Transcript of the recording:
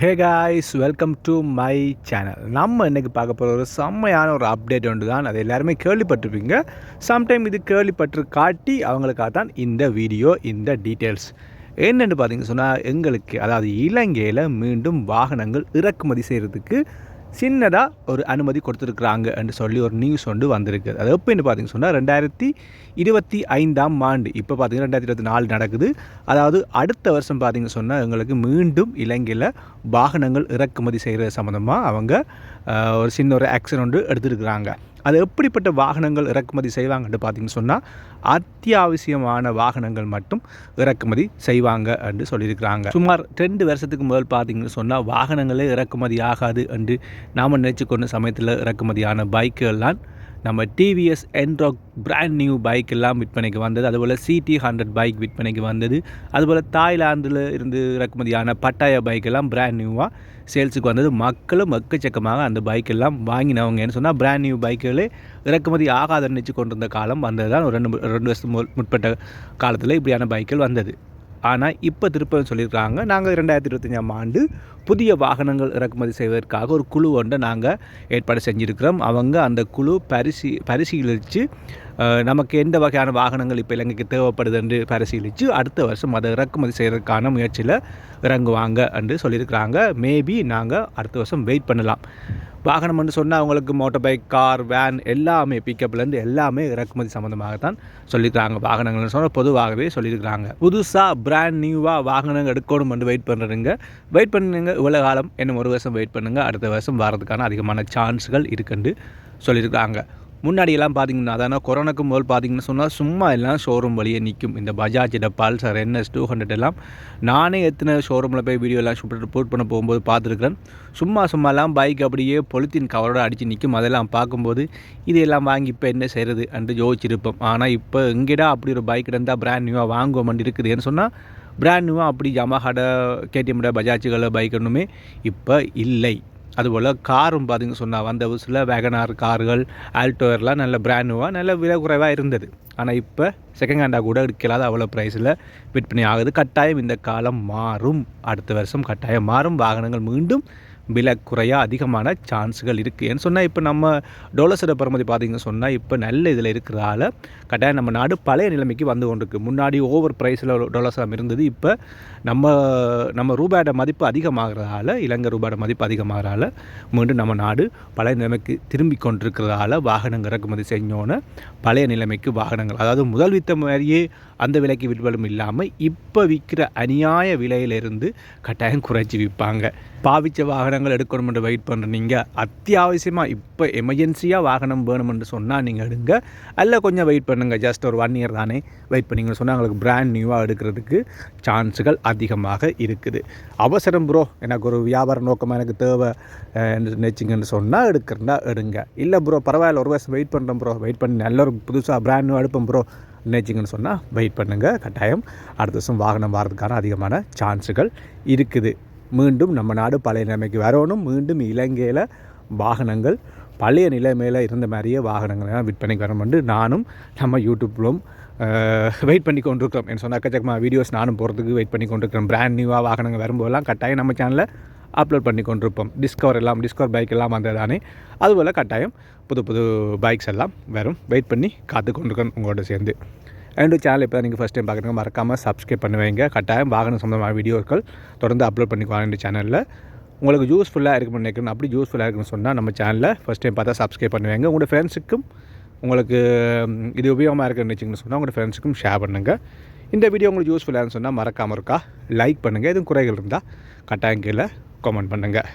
Hey guys welcome to my channel நம்ம இன்றைக்கி பார்க்க போகிற ஒரு செம்மையான ஒரு அப்டேட் ஒன்று தான். அது எல்லாருமே கேள்விப்பட்டிருப்பீங்க. சம்டைம் இது கேள்விப்பட்டு காட்டி அவங்களுக்காக தான் இந்த வீடியோ இந்த டீட்டெயில்ஸ் என்னென்னு பார்த்தீங்க சொன்னால் எங்களுக்கு அதாவது இலங்கையில் மீண்டும் வாகனங்கள் இறக்குமதி செய்கிறதுக்கு சின்னதாக ஒரு அனுமதி கொடுத்துருக்குறாங்க என்று சொல்லி ஒரு நியூஸ் ஒன்று வந்திருக்கு. அது எப்போன்னு பார்த்தீங்கன்னு சொன்னால் ரெண்டாயிரத்தி இருபத்தி ஐந்தாம் ஆண்டு. இப்போ பார்த்தீங்கன்னா ரெண்டாயிரத்தி இருபத்தி நாலு நடக்குது. அதாவது அடுத்த வருஷம் பார்த்தீங்கன்னு சொன்னால் எங்களுக்கு மீண்டும் இலங்கையில் வாகனங்கள் இறக்குமதி செய்கிற சம்மந்தமாக அவங்க ஒரு சின்ன ஒரு ஆக்ஷன் ஒன்று எடுத்துருக்குறாங்க. அது எப்படிப்பட்ட வாகனங்கள் இறக்குமதி செய்வாங்கன்னு பார்த்தீங்கன்னு சொன்னால் அத்தியாவசியமான வாகனங்கள் மட்டும் இறக்குமதி செய்வாங்க என்று சொல்லியிருக்கிறாங்க. சுமார் ரெண்டு வருஷத்துக்கு முதல் பார்த்தீங்கன்னு சொன்னால் வாகனங்களே இறக்குமதி ஆகாது என்று நாம் நினச்சிக்கொண்ட சமயத்தில் இறக்குமதியான பைக்குகள்லாம் நம்ம TVS Ntorq brand new bike எல்லாம் விற்பனைக்கு வந்தது. அதுபோல் சிடி ஹண்ட்ரட் பைக் விற்பனைக்கு வந்தது. அதுபோல் தாய்லாந்தில் இருந்து இறக்குமதியான பட்டாய பைக் எல்லாம் பிராண்ட் நியூவாக சேல்ஸுக்கு வந்தது. மக்களும் எக்கச்சக்கமாக அந்த பைக் எல்லாம் வாங்கினவங்கன்னு சொன்னால் பிராண்ட் நியூ பைக்குகளே இறக்குமதி ஆகாத நினச்சி கொண்டிருந்த காலம் வந்தது தான் ஒரு ரெண்டு ரெண்டு வருஷம் மு- முற்பட்ட காலத்தில் இப்படியான பைக்குகள் வந்தது. ஆனால் இப்போ திருப்ப சொல்லியிருக்காங்க நாங்கள் ரெண்டாயிரத்தி இருபத்தஞ்சாம் ஆண்டு புதிய வாகனங்கள் இறக்குமதி செய்வதற்காக ஒரு குழு ஒன்றை நாங்கள் ஏற்பாடு செஞ்சுருக்கிறோம். அவங்க அந்த குழு பரிசி பரிசீலித்து நமக்கு எந்த வகையான வாகனங்கள் இப்போ இலங்கைக்கு தேவைப்படுது என்று பரிசீலித்து அடுத்த வருஷம் அதை இறக்குமதி செய்கிறதுக்கான முயற்சியில் இறங்குவாங்க என்று சொல்லியிருக்கிறாங்க மேபி நாங்கள் அடுத்த வருஷம் வெயிட் பண்ணலாம். வாகனம்னு சொன்னால் அவங்களுக்கு மோட்டர் பைக் கார் வேன் எல்லாமே பிக்கப்லேருந்து எல்லாமே இறக்குமதி சம்மந்தமாக தான் சொல்லியிருக்காங்க வாகனங்கள்னு சொன்னால் பொதுவாகவே சொல்லியிருக்கிறாங்க. புதுசாக பிராண்ட் நியூவாக வாகனங்கள் எடுக்கணும் என்று வெயிட் பண்ணுறதுங்க வெயிட் பண்ணுங்க இவ்வளோ காலம் இன்னும் ஒரு வருஷம் வெயிட் பண்ணுங்கள் அடுத்த வருஷம் வரதுக்கான அதிகமான சான்ஸ்கள் இருக்குன்னு சொல்லியிருக்காங்க முன்னாடியெல்லாம் பார்த்தீங்கன்னா அதான கொரோனாக்கு முதல் பார்த்தீங்கன்னு சொன்னால் சும்மா எல்லாம் ஷோரூம் வழியே நிற்கும் இந்த Bajaj Pulsar NS two hundred எல்லாம். நானே எத்தனை ஷோரூமில் போய் வீடியோ எல்லாம் ஷூட் போட் பண்ண போகும்போது பார்த்துருக்குறேன் சும்மா சும்மாலாம் பைக் அப்படியே பொலித்தீன் கவரோடு அடித்து நிற்கும் அதெல்லாம் பார்க்கும்போது இதையெல்லாம் வாங்கி இப்போ என்ன செய்கிறது என்று யோசிச்சிருப்போம். ஆனால் இப்போ எங்கேடா அப்படி ஒரு பைக் இருந்தால் பிராண்ட் நியூவாக வாங்குவோம்னு இருக்குதுன்னு சொன்னால் பிராண்ட் நியூவாக அப்படி ஜமாஹாட கேடிஎம்ட பஜாஜுகள பைக் ஒன்றுமே இப்போ இல்லை. அதுபோல் காரும் பார்த்திங்க சொன்னால் வந்த புதுசில் வேகனார் கார்கள் ஆல்டோயர்லாம் நல்ல பிராண்டுவாக நல்ல விலை குறைவாக இருந்தது. ஆனால் இப்போ செகண்ட் ஹேண்டாக கூட எடுக்கலாத அவ்வளோ ப்ரைஸில் விற்பனை ஆகுது. கட்டாயம் இந்த காலம் மாறும். அடுத்த வருஷம் கட்டாயம் மாறும். வாகனங்கள் மீண்டும் விலை குறைய அதிகமான சான்ஸுகள் இருக்குது ஏன்னு சொன்னால் இப்போ நம்ம டொலஸோட பரமதி பார்த்தீங்கன்னு சொன்னால் இப்போ நல்ல இதில் இருக்கிறதால கட்டாயம் நம்ம நாடு பழைய நிலைமைக்கு வந்து கொண்டிருக்கு. முன்னாடி ஓவர் ப்ரைஸில் டொலர்ஸ் இருந்தது. இப்போ நம்ம நம்ம ரூபாயோட மதிப்பு அதிகமாகிறதால இலங்கை ரூபாயோட மதிப்பு அதிகமாகிறதால மீண்டும் நம்ம நாடு பழைய நிலைமைக்கு திரும்பி கொண்டிருக்கிறதால வாகனங்கள் இறக்குமதி செஞ்சோன்னே பழைய நிலைமைக்கு வாகனங்கள் அதாவது முதல் வித்த மாதிரியே அந்த விலைக்கு விற்பலும் இல்லாமல் இப்போ விற்கிற அநியாய விலையிலிருந்து கட்டாயம் குறைச்சி விற்பாங்க. பாவிச்ச வாகனம் வாகனங்கள் எடுக்கணுமென்று வெயிட் பண்ணுற நீங்கள் அத்தியாவசியமாக இப்போ எமர்ஜென்சியாக வாகனம் வேணுமென்று சொன்னால் நீங்கள் எடுங்க. அல்ல கொஞ்சம் வெயிட் பண்ணுங்கள் ஜஸ்ட் ஒரு ஒன் இயர் தானே வெயிட் பண்ணிங்கன்னு சொன்னால் உங்களுக்கு பிராண்ட் நியூவாக எடுக்கிறதுக்கு சான்ஸுகள் அதிகமாக இருக்குது. அவசரம் ப்ரோ எனக்கு ஒரு வியாபார நோக்கமாக எனக்கு தேவை என்று நினச்சிங்கன்னு சொன்னால் எடுக்கிறதா எடுங்க. இல்லை ப்ரோ பரவாயில்ல. ஒரு வருஷம் வெயிட் பண்ணுறேன் ப்ரோ வெயிட் பண்ணி நல்ல ஒரு புதுசாக பிராண்ட் நியூ ப்ரோ நினச்சிங்கன்னு சொன்னால் வெயிட் பண்ணுங்கள் கட்டாயம். அடுத்த வருஷம் வாகனம் வரதுக்கான அதிகமான சான்ஸுகள் இருக்குது. மீண்டும் நம்ம நாடு பழைய நிலைமைக்கு வரணும். மீண்டும் இலங்கையில் வாகனங்கள் பழைய நிலைமையில் இருந்த மாதிரியே வாகனங்கள்லாம் விற்பனைக்கு வரணும்னு நானும் நம்ம யூடியூப்லும் வெயிட் பண்ணி கொண்டிருக்கிறோம். என்ன சொன்ன அக்கச்சக்கமாக வீடியோஸ் நானும் போகிறதுக்கு வெயிட் பண்ணி கொண்டிருக்கிறேன் பிராண்ட் நியூவாக வாகனங்கள் வரும்போதெல்லாம் கட்டாயம் நம்ம சேனலில் அப்லோட் பண்ணி கொண்டிருப்போம். டிஸ்கவர் எல்லாம் டிஸ்கவர் பைக் எல்லாம் வந்ததானே. அதுபோல் கட்டாயம் புது புது பைக்ஸ் எல்லாம் வரும். வெயிட் பண்ணி காத்து கொண்டிருக்கேன் உங்களோட சேர்ந்து. அண்ட் சேனல் இப்போ நீங்கள் ஃபஸ்ட் டைம் பார்க்குறீங்க மறக்காமல் சப்ஸ்கிரைப் பண்ணுவீங்க கட்டாயம் வாகனம் சம்மந்தமான வீடியோக்கள் தொடர்ந்து அப்லோட் பண்ணிக்குவாங்க இந்த சேனலில் உங்களுக்கு யூஸ்ஃபுல்லாக இருக்குன்னு நினைக்கிறேன். அப்படி யூஸ்ஃபுல்லாக இருக்குன்னு சொன்னால் நம்ம சேனலில் ஃபஸ்ட் டைம் பார்த்தா சப்ஸ்கிரைப் பண்ணுவாங்க உங்களோட ஃப்ரெண்ட்ஸுக்கும் உங்களுக்கு இது உபயோகமாக இருக்குன்னு நினச்சிங்கன்னு சொன்னால் உங்களோட ஃப்ரெண்ட்ஸுக்கும் ஷேர் பண்ணுங்கள் இந்த வீடியோ உங்களுக்கு யூஸ்ஃபுல்லாக சொன்னால் மறக்காமல் இருக்கா? லைக் பண்ணுங்கள் எதுவும் குறைகள் இருந்தால் கட்டாயம் கீழே கமெண்ட் பண்ணுங்கள்